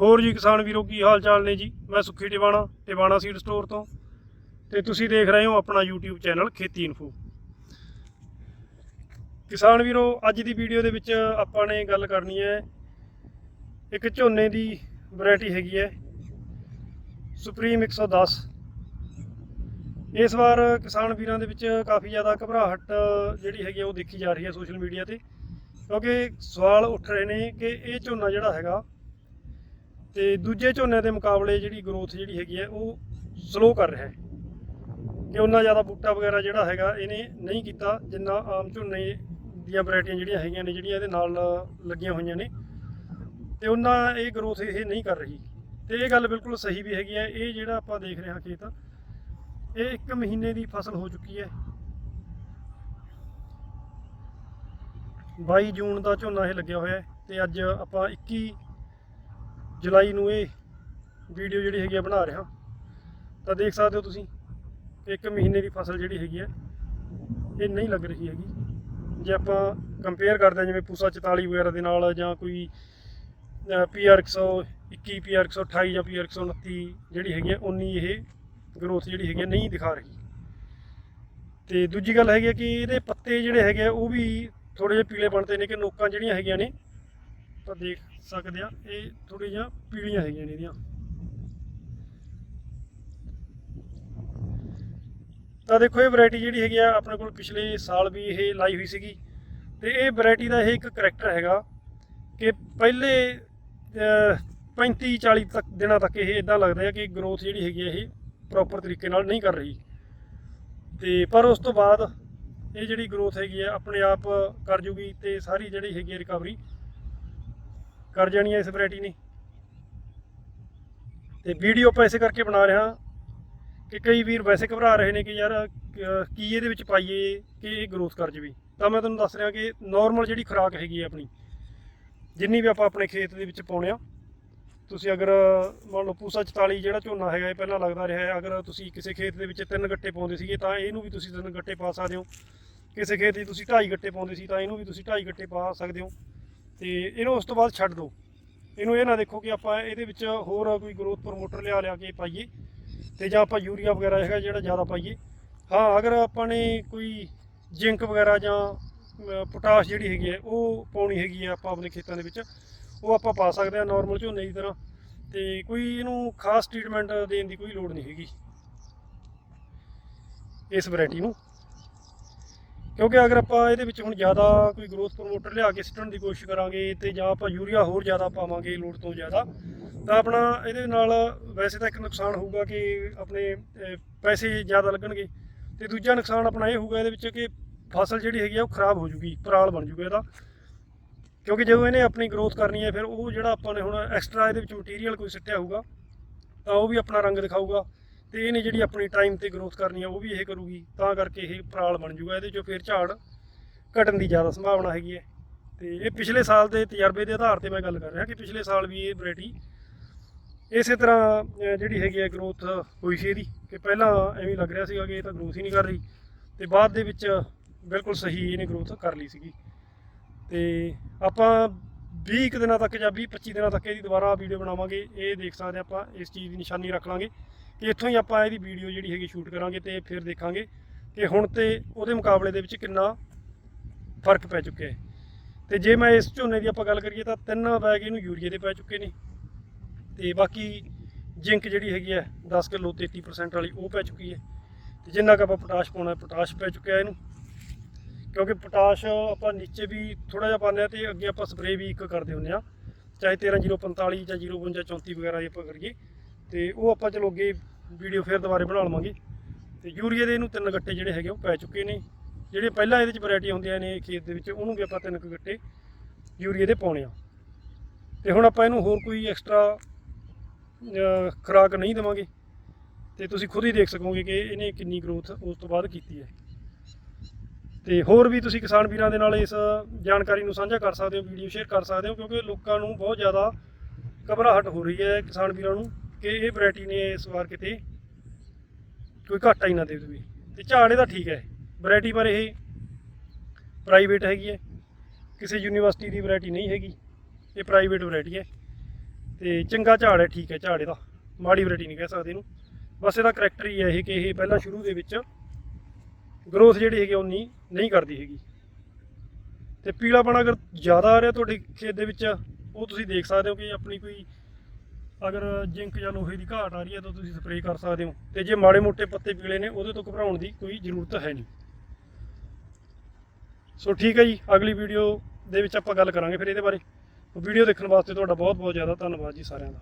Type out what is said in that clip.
ਹੋਰ ਜੀ ਕਿਸਾਨ ਵੀਰੋ ਕੀ ਹਾਲ ਚਾਲ ਨੇ ਜੀ? ਮੈਂ ਸੁੱਖੀ ਟਿਵਾਣਾ ਟਿਵਾਣਾ ਸੀਡ ਸਟੋਰ ਤੋਂ। ਤੇ ਤੁਸੀਂ ਦੇਖ ਰਹੇ ਹੋ ਆਪਣਾ YouTube ਚੈਨਲ ਖੇਤੀ ਇਨਫੋ ਕਿਸਾਨ ਵੀਰੋ, ਅੱਜ ਦੀ ਵੀਡੀਓ ਦੇ ਵਿੱਚ ਆਪਾਂ ਨੇ ਗੱਲ ਕਰਨੀ ਹੈ। ਇੱਕ ਝੋਨੇ ਦੀ ਵੈਰਾਈਟੀ ਹੈਗੀ ਹੈ। ਸੁਪਰੀਮ 110 ਇਸ ਵਾਰ ਕਿਸਾਨ ਵੀਰਾਂ ਦੇ ਵਿੱਚ ਕਾਫੀ ਜ਼ਿਆਦਾ ਘਬਰਾਹਟ ਜਿਹੜੀ ਹੈਗੀ ਹੈ ਉਹ ਦੇਖੀ ਜਾ ਰਹੀ ਹੈ ਸੋਸ਼ਲ ਮੀਡੀਆ ਤੇ। ਕਿਉਂਕਿ ਸਵਾਲ ਉੱਠ ਰਹੇ ਨੇ ਕਿ ਇਹ ਝੋਨਾ ਜਿਹੜਾ ਹੈਗਾ ਤੇ ਦੂਜੇ ਝੋਨੇ ਦੇ ਮੁਕਾਬਲੇ ਜਿਹੜੀ ਗਰੋਥ ਜਿਹੜੀ ਹੈਗੀ ਹੈ, ਉਹ ਸਲੋ ਕਰ ਰਿਹਾ ਹੈ। ਕਿ ਉਹਨਾਂ ਜ਼ਿਆਦਾ ਬੂਟਾ ਵਗੈਰਾ ਜਿਹੜਾ ਹੈਗਾ, ਇਹਨੇ ਨਹੀਂ ਕੀਤਾ, ਜਿੰਨਾ ਆਮ ਝੋਨੇ ਦੀਆਂ ਵੈਰਾਈਟੀਆਂ ਜਿਹੜੀਆਂ ਹੈਗੀਆਂ ਨੇ, ਜਿਹੜੀਆਂ ਇਹਦੇ ਨਾਲ ਲੱਗੀਆਂ ਹੋਈਆਂ ਨੇ। ਤੇ ਉਹਨਾਂ ਇਹ ਗਰੋਥ ਇਹ ਨਹੀਂ ਕਰ ਰਹੀ। ਤੇ ਇਹ ਗੱਲ ਬਿਲਕੁਲ ਸਹੀ ਵੀ ਹੈਗੀ ਹੈ। ਇਹ ਜਿਹੜਾ ਆਪਾਂ ਦੇਖ ਰਹੇ ਹਾਂ ਖੇਤ, ਇਹ ਇੱਕ ਮਹੀਨੇ ਦੀ ਫਸਲ ਹੋ ਚੁੱਕੀ ਹੈ। 22 ਜੂਨ ਦਾ ਝੋਨਾ ਇਹ ਲੱਗਿਆ ਹੋਇਆ ਹੈ ਤੇ ਅੱਜ ਆਪਾਂ 21 ਜੁਲਾਈ ਨੂੰ ਇਹ ਵੀਡੀਓ ਜਿਹੜੀ ਹੈਗੀ ਆ ਬਣਾ ਰਿਹਾ। ਤਾਂ ਦੇਖ ਸਕਦੇ ਹੋ ਤੁਸੀਂ ਇੱਕ ਮਹੀਨੇ ਦੀ ਫਸਲ ਜਿਹੜੀ ਹੈਗੀ ਹੈ ਇਹ ਨਹੀਂ ਲੱਗ ਰਹੀ ਹੈਗੀ। ਜੇ ਆਪਾਂ ਕੰਪੇਅਰ ਕਰਦੇ ਹਾਂ, ਜਿਵੇਂ ਪੂਸਾ 44 ਵਗੈਰਾ ਦੇ ਨਾਲ ਜਾਂ ਕੋਈ ਪੀਆਰ 121 ਪੀਆਰ 128 ਜਾਂ ਪੀਆਰ 129 ਜਿਹੜੀ ਹੈਗੀ ਹੈ ਉਨੀ ਇਹ ਗਰੋਥ ਜਿਹੜੀ ਹੈਗੀ ਹੈ ਨਹੀਂ ਦਿਖਾ ਰਹੀ। ਤੇ ਦੂਜੀ ਗੱਲ ਹੈਗੀ ਹੈ ਕਿ ਇਹਦੇ ਪੱਤੇ ਜਿਹੜੇ ਹੈਗੇ ਆ, ਉਹ ਵੀ ਥੋੜੇ ਜਿਹੇ ਪੀਲੇ ਬਣਦੇ ਨੇ ਕਿ ਨੋਕਾਂ ਜਿਹੜੀਆਂ ਹੈਗੀਆਂ ਨੇ ਤਾਂ ਦੇਖ ਸਕਦੇ ਆ ਇਹ ਥੋੜੀ ਜਿਹੀਆਂ ਪੀਲੀਆਂ ਹੈਗੀਆਂ ਨੇ ਇਹਦੀਆਂ। ਤਾਂ ਦੇਖੋ, ਇਹ ਵੈਰਾਈਟੀ ਜਿਹੜੀ ਹੈਗੀ ਆ, ਆਪਣੇ ਕੋਲ ਪਿਛਲੇ ਸਾਲ ਵੀ ਇਹ ਲਾਈ ਹੋਈ ਸੀਗੀ। ਤੇ ਇਹ ਵੈਰਾਈਟੀ ਦਾ ਇਹ ਇੱਕ ਕਰੈਕਟਰ ਹੈਗਾ ਕਿ ਪਹਿਲੇ 35 40 ਤੱਕ ਦਿਨਾਂ ਤੱਕ ਇਹ ਇਦਾਂ ਲੱਗਦਾ ਹੈ ਕਿ ਗਰੋਥ ਜਿਹੜੀ ਹੈਗੀ ਆ, ਇਹ ਪ੍ਰੋਪਰ ਤਰੀਕੇ ਨਾਲ ਨਹੀਂ ਕਰ ਰਹੀ। ਤੇ ਪਰ ਉਸ ਤੋਂ ਬਾਅਦ ਇਹ ਜਿਹੜੀ ਗਰੋਥ ਹੈਗੀ ਆ, ਆਪਣੇ ਆਪ ਕਰ ਜੂਗੀ ਤੇ ਸਾਰੀ ਜਿਹੜੀ ਹੈਗੀ ਰਿਕਵਰੀ ਕਰ ਜਾਣੀ ਹੈ ਇਸ ਵੈਰਾਈਟੀ ਨੇ ਤੇ ਵੀਡੀਓ ਆਪਾਂ ਇਸੇ ਕਰਕੇ ਬਣਾ ਰਿਹਾ ਕਿ ਕਈ ਵੀਰ ਵੈਸੇ ਘਬਰਾ ਰਹੇ ਨੇ ਕਿ ਯਾਰ ਕੀ ਇਹਦੇ ਵਿੱਚ ਪਾਈਏ, ਕਿ ਇਹ ਗਰੋਥ ਕਰ ਜਵੇ। ਤਾਂ ਮੈਂ ਤੁਹਾਨੂੰ ਦੱਸ ਰਿਹਾ ਕਿ ਨਾਰਮਲ ਜਿਹੜੀ ਖੁਰਾਕ ਹੈਗੀ ਹੈ ਆਪਣੀ, ਜਿੰਨੀ ਵੀ ਆਪਾਂ ਆਪਣੇ ਖੇਤ ਦੇ ਵਿੱਚ ਪਾਉਣੇ ਆ, ਤੁਸੀਂ ਅਗਰ ਮੰਨ ਲਓ ਪੂਸਾ 44 ਜਿਹੜਾ ਝੋਨਾ ਹੈਗਾ, ਇਹ ਪਹਿਲਾਂ ਲੱਗਦਾ ਰਿਹਾ ਹੈ। ਅਗਰ ਤੁਸੀਂ ਕਿਸੇ ਖੇਤ ਦੇ ਵਿੱਚ ਤਿੰਨ ਗੱਟੇ ਪਾਉਂਦੇ ਸੀਗੇ, ਤਾਂ ਇਹਨੂੰ ਵੀ ਤੁਸੀਂ ਤਿੰਨ ਗੱਟੇ ਪਾ ਸਕਦੇ ਹੋ। ਕਿਸੇ ਖੇਤ 'ਚ ਤੁਸੀਂ ਢਾਈ ਗੱਟੇ ਪਾਉਂਦੇ ਸੀ, ਤਾਂ ਇਹਨੂੰ ਵੀ ਤੁਸੀਂ ਢਾਈ ਗੱਟੇ ਪਾ ਸਕਦੇ ਹੋ। ਤੇ ਇਹਨੂੰ ਉਸ ਤੋਂ ਬਾਅਦ ਛੱਡ ਦਿਓ। ਇਹਨੂੰ ਇਹ ਨਾ ਦੇਖੋ ਕਿ ਆਪਾਂ ਇਹਦੇ ਵਿੱਚ ਹੋਰ ਕੋਈ ਗਰੋਥ ਪ੍ਰਮੋਟਰ ਲਿਆ ਲਿਆ ਕੇ ਪਾਈਏ ਤੇ ਜਾਂ ਆਪਾਂ ਯੂਰੀਆ ਵਗੈਰਾ ਹੈਗਾ ਜਿਹੜਾ ਜ਼ਿਆਦਾ ਪਾਈਏ। ਹਾਂ, ਅਗਰ ਆਪਾਂ ਨੇ ਕੋਈ ਜ਼ਿੰਕ ਵਗੈਰਾ ਜਾਂ ਪੋਟਾਸ਼ ਜਿਹੜੀ ਹੈਗੀ ਹੈ, ਉਹ ਪਾਉਣੀ ਹੈਗੀ ਹੈ ਆਪਾਂ ਆਪਣੇ ਖੇਤਾਂ ਦੇ ਵਿੱਚ, ਉਹ ਆਪਾਂ ਪਾ ਸਕਦੇ ਹਾਂ ਨਾਰਮਲ ਝੋਨੇ ਦੀ ਤਰ੍ਹਾਂ ਤੇ ਕੋਈ ਇਹਨੂੰ ਖਾਸ ਟ੍ਰੀਟਮੈਂਟ ਦੇਣ ਦੀ ਕੋਈ ਲੋੜ ਨਹੀਂ ਹੈਗੀ। ਇਸ ਵੈਰਾਈਟੀ ਨੂੰ। ਕਿਉਂਕਿ ਅਗਰ ਆਪਾਂ ਇਹਦੇ ਵਿੱਚ ਹੁਣ ਜ਼ਿਆਦਾ ਕੋਈ ਗਰੋਥ ਪ੍ਰਮੋਟਰ ਲਿਆ ਕੇ ਸਿੱਟਣ ਦੀ ਕੋਸ਼ਿਸ਼ ਕਰਾਂਗੇ ਤੇ ਜਾਂ ਆਪਾਂ ਯੂਰੀਆ ਹੋਰ ਜ਼ਿਆਦਾ ਪਾਵਾਂਗੇ ਲੋੜ ਤੋਂ ਜ਼ਿਆਦਾ, ਤਾਂ ਆਪਣਾ ਇਹਦੇ ਨਾਲ ਵੈਸੇ ਤਾਂ ਇੱਕ ਨੁਕਸਾਨ ਹੋਊਗਾ ਕਿ ਆਪਣੇ ਪੈਸੇ ਜ਼ਿਆਦਾ ਲੱਗਣਗੇ। ਤੇ ਦੂਜਾ ਨੁਕਸਾਨ ਆਪਣਾ ਇਹ ਹੋਊਗਾ ਇਹਦੇ ਵਿੱਚ ਕਿ ਫਸਲ ਜਿਹੜੀ ਹੈਗੀ ਆ ਉਹ ਖਰਾਬ ਹੋ ਜੂਗੀ, ਪਰਾਲ ਬਣ ਜੂਗਾ ਇਹਦਾ। ਕਿਉਂਕਿ ਜਦੋਂ ਇਹਨੇ ਆਪਣੀ ਗਰੋਥ ਕਰਨੀ ਹੈ, ਫਿਰ ਉਹ ਜਿਹੜਾ ਆਪਾਂ ਨੇ ਹੁਣ ਐਕਸਟਰਾ ਇਹਦੇ ਵਿੱਚ ਮਟੀਰੀਅਲ ਕੋਈ ਸਿੱਟਿਆ ਹੋਊਗਾ, ਤਾਂ ਉਹ ਵੀ ਆਪਣਾ ਰੰਗ ਦਿਖਾਊਗਾ। ਤੇ ਇਹਨੇ ਜਿਹੜੀ ਆਪਣੀ ਟਾਈਮ ਤੇ ਗਰੋਥ ਕਰਨੀ ਆ, ਉਹ ਵੀ ਇਹ ਕਰੂਗੀ, ਤਾਂ ਕਰਕੇ ਇਹ ਪਰਾਲ ਬਣ ਜੂਗਾ, ਇਹਦੇ ਚੋਂ ਫਿਰ ਝਾੜ ਘਟਣ ਦੀ ਜ਼ਿਆਦਾ ਸੰਭਾਵਨਾ ਹੈਗੀ ਹੈ। ਤੇ ਇਹ ਪਿਛਲੇ ਸਾਲ ਦੇ ਤਜਰਬੇ ਦੇ ਆਧਾਰ ਤੇ ਮੈਂ ਗੱਲ ਕਰ ਰਿਹਾ ਕਿ ਪਿਛਲੇ ਸਾਲ ਵੀ ਇਹ ਵੈਰਾਈਟੀ ਇਸੇ ਤਰ੍ਹਾਂ ਜਿਹੜੀ ਹੈਗੀ ਹੈ ਗਰੋਥ ਹੋਈ ਸੀ ਇਹਦੀ, ਕਿ ਪਹਿਲਾਂ ਐਵੇਂ ਲੱਗ ਰਿਹਾ ਸੀਗਾ ਕਿ ਇਹ ਤਾਂ ਗਰੋਥ ਹੀ ਨਹੀਂ ਕਰ ਰਹੀ, ਤੇ ਬਾਅਦ ਦੇ ਵਿੱਚ ਬਿਲਕੁਲ ਸਹੀ ਇਹਨੇ ਗਰੋਥ ਕਰ ਲਈ ਸੀਗੀ। ਤੇ ਆਪਾਂ 20 ਕੁ ਦਿਨਾਂ ਤੱਕ ਜਾਂ 20 25 ਦਿਨਾਂ ਤੱਕ ਇਹਦੀ ਦੁਬਾਰਾ ਵੀਡੀਓ ਬਣਾਵਾਂਗੇ, ਇਹ ਦੇਖ ਸਕਦੇ ਆਪਾਂ, ਇਸ ਚੀਜ਼ ਦੀ ਨਿਸ਼ਾਨੀ ਰੱਖ ਲਾਂਗੇ। ਇੱਥੋਂ ਹੀ ਆਪਾਂ ਇਹਦੀ ਵੀਡੀਓ ਜਿਹੜੀ ਹੈਗੀ ਸ਼ੂਟ ਕਰਾਂਗੇ ਤੇ ਫਿਰ ਦੇਖਾਂਗੇ। ਕਿ ਹੁਣ ਤੇ ਉਹਦੇ ਮੁਕਾਬਲੇ ਦੇ ਵਿੱਚ ਕਿੰਨਾ ਫ਼ਰਕ ਪੈ ਚੁੱਕਿਆ ਹੈ। ਤੇ ਜੇ ਮੈਂ ਇਸ ਝੋਨੇ ਦੀ ਆਪਾਂ ਗੱਲ ਕਰੀਏ ਤਾਂ ਤਿੰਨ ਬੈਗ ਇਹਨੂੰ ਯੂਰੀਏ ਦੇ ਪੈ ਚੁੱਕੇ ਨੇ। ਤੇ ਬਾਕੀ ਜਿੰਕ ਜਿਹੜੀ ਹੈਗੀ ਹੈ 10 ਕਿਲੋ 33% ਵਾਲੀ ਉਹ ਪੈ ਚੁੱਕੀ ਹੈ। ਤੇ ਜਿੰਨਾ ਕੁ ਆਪਾਂ ਪੋਟਾਸ਼ ਪਾਉਣਾ ਪੋਟਾਸ਼ ਪੈ ਚੁੱਕਿਆ ਇਹਨੂੰ। ਕਿਉਂਕਿ ਪੋਟਾਸ਼ ਆਪਾਂ ਨੀਚੇ ਵੀ ਥੋੜਾ ਜਿਹਾ ਪਾਉਂਦੇ ਆ ਤੇ ਅੱਗੇ ਆਪਾਂ ਸਪਰੇਅ ਵੀ ਇੱਕ ਕਰਦੇ ਹੁੰਦੇ ਆ ਚਾਹੇ 13045 ਜਾਂ 05234 ਵਗੈਰਾ ਇਹ ਆਪਾਂ ਕਰੀਏ। ਤੇ ਉਹ ਆਪਾਂ ਚਲੋ ਅੱਗੇ ਵੀਡੀਓ ਫਿਰ ਦੁਬਾਰੇ ਬਣਾ ਲਵਾਂਗੇ। ਤੇ ਯੂਰੀਏ ਦੇ ਇਹਨੂੰ ਤਿੰਨ ਗੱਟੇ ਜਿਹੜੇ ਹੈਗੇ ਉਹ ਪੈ ਚੁੱਕੇ ਨੇ। ਜਿਹੜੇ ਪਹਿਲਾਂ ਇਹਦੇ ਚ ਵੈਰਾਈਟੀਆਂ ਹੁੰਦੀਆਂ ਨੇ ਖੇਤ ਦੇ ਵਿੱਚ, ਉਹਨੂੰ ਵੀ ਆਪਾਂ ਤਿੰਨ ਕੁ ਗੱਟੇ ਯੂਰੀਏ ਦੇ ਪਾਉਣੇ ਆ। ਤੇ ਹੁਣ ਆਪਾਂ ਇਹਨੂੰ ਹੋਰ ਕੋਈ ਐਕਸਟਰਾ ਖੁਰਾਕ ਨਹੀਂ ਦੇਵਾਂਗੇ। ਤੇ ਤੁਸੀਂ ਖੁਦ ਹੀ ਦੇਖ ਸਕੋਗੇ ਕਿ ਇਹਨੇ ਕਿੰਨੀ ਗਰੋਥ ਉਸ ਤੋਂ ਬਾਅਦ ਕੀਤੀ ਹੈ। ਤੇ ਹੋਰ ਵੀ ਤੁਸੀਂ ਕਿਸਾਨ ਵੀਰਾਂ ਦੇ ਨਾਲ ਇਸ ਜਾਣਕਾਰੀ ਨੂੰ ਸਾਂਝਾ ਕਰ ਸਕਦੇ ਹੋ, ਵੀਡੀਓ ਸ਼ੇਅਰ ਕਰ ਸਕਦੇ ਹੋ, ਕਿਉਂਕਿ ਲੋਕਾਂ ਨੂੰ ਬਹੁਤ ਜ਼ਿਆਦਾ ਘਬਰਾਹਟ ਹੋ ਰਹੀ ਹੈ ਕਿਸਾਨ ਵੀਰਾਂ ਨੂੰ। ਕਿ ਇਹ ਵੈਰਾਈਟੀ ਨੇ ਇਸ ਵਾਰ ਕਿਤੇ ਕੋਈ ਘਾਟਾ ਹੀ ਨਾ ਦੇ ਦੇਵੇ। ਤੇ ਝਾੜ ਇਹਦਾ ਠੀਕ ਹੈ। ਵੈਰਾਈਟੀ ਪਰ ਇਹ ਪ੍ਰਾਈਵੇਟ ਹੈਗੀ ਹੈ। ਕਿਸੇ ਯੂਨੀਵਰਸਿਟੀ ਦੀ ਵੈਰਾਈਟੀ ਨਹੀਂ ਹੈਗੀ। ਇਹ ਪ੍ਰਾਈਵੇਟ ਵੈਰਾਈਟੀ ਹੈ। ਤੇ ਚੰਗਾ ਝਾੜ ਹੈ, ਠੀਕ ਹੈ ਝਾੜ ਇਹਦਾ। ਮਾੜੀ ਵੈਰਾਈਟੀ ਨਹੀਂ ਕਹਿ ਸਕਦੇ ਇਹਨੂੰ। ਬਸ ਇਹਦਾ ਕਰੈਕਟਰ ਹੀ ਹੈ ਇਹ ਕਿ ਇਹ ਪਹਿਲਾਂ ਸ਼ੁਰੂ ਦੇ ਵਿੱਚ ਗਰੋਥ ਜਿਹੜੀ ਹੈਗੀ ਉਨੀ ਨਹੀਂ ਕਰਦੀ ਹੈਗੀ। ਤੇ ਪੀਲਾਪਣ ਅਗਰ ਜ਼ਿਆਦਾ ਆ ਰਿਹਾ ਤੁਹਾਡੇ ਖੇਤ ਦੇ ਵਿੱਚ, ਉਹ ਤੁਸੀਂ ਦੇਖ ਸਕਦੇ ਹੋ ਕਿ ਆਪਣੀ ਕੋਈ ਅਗਰ ਜਿੰਕ ਜਾਂ ਲੋਹੇ ਦੀ ਘਾਟ ਆ ਰਹੀ ਹੈ ਤਾਂ ਤੁਸੀਂ ਸਪਰੇਅ ਕਰ ਸਕਦੇ ਹੋ। ਤੇ ਜੇ ਮਾੜੇ ਮੋਟੇ ਪੱਤੇ ਪੀਲੇ ਨੇ, ਉਹਦੇ ਤੋਂ ਘਬਰਾਉਣ ਦੀ ਕੋਈ ਜ਼ਰੂਰਤ ਹੈ ਨਹੀਂ। ਸੋ ਠੀਕ ਹੈ ਜੀ, ਅਗਲੀ ਵੀਡੀਓ ਦੇ ਵਿੱਚ ਆਪਾਂ ਗੱਲ ਕਰਾਂਗੇ ਫਿਰ ਇਹਦੇ ਬਾਰੇ। ਵੀਡੀਓ ਦੇਖਣ ਵਾਸਤੇ ਤੁਹਾਡਾ ਬਹੁਤ ਬਹੁਤ ਜ਼ਿਆਦਾ ਧੰਨਵਾਦ ਜੀ ਸਾਰਿਆਂ ਦਾ।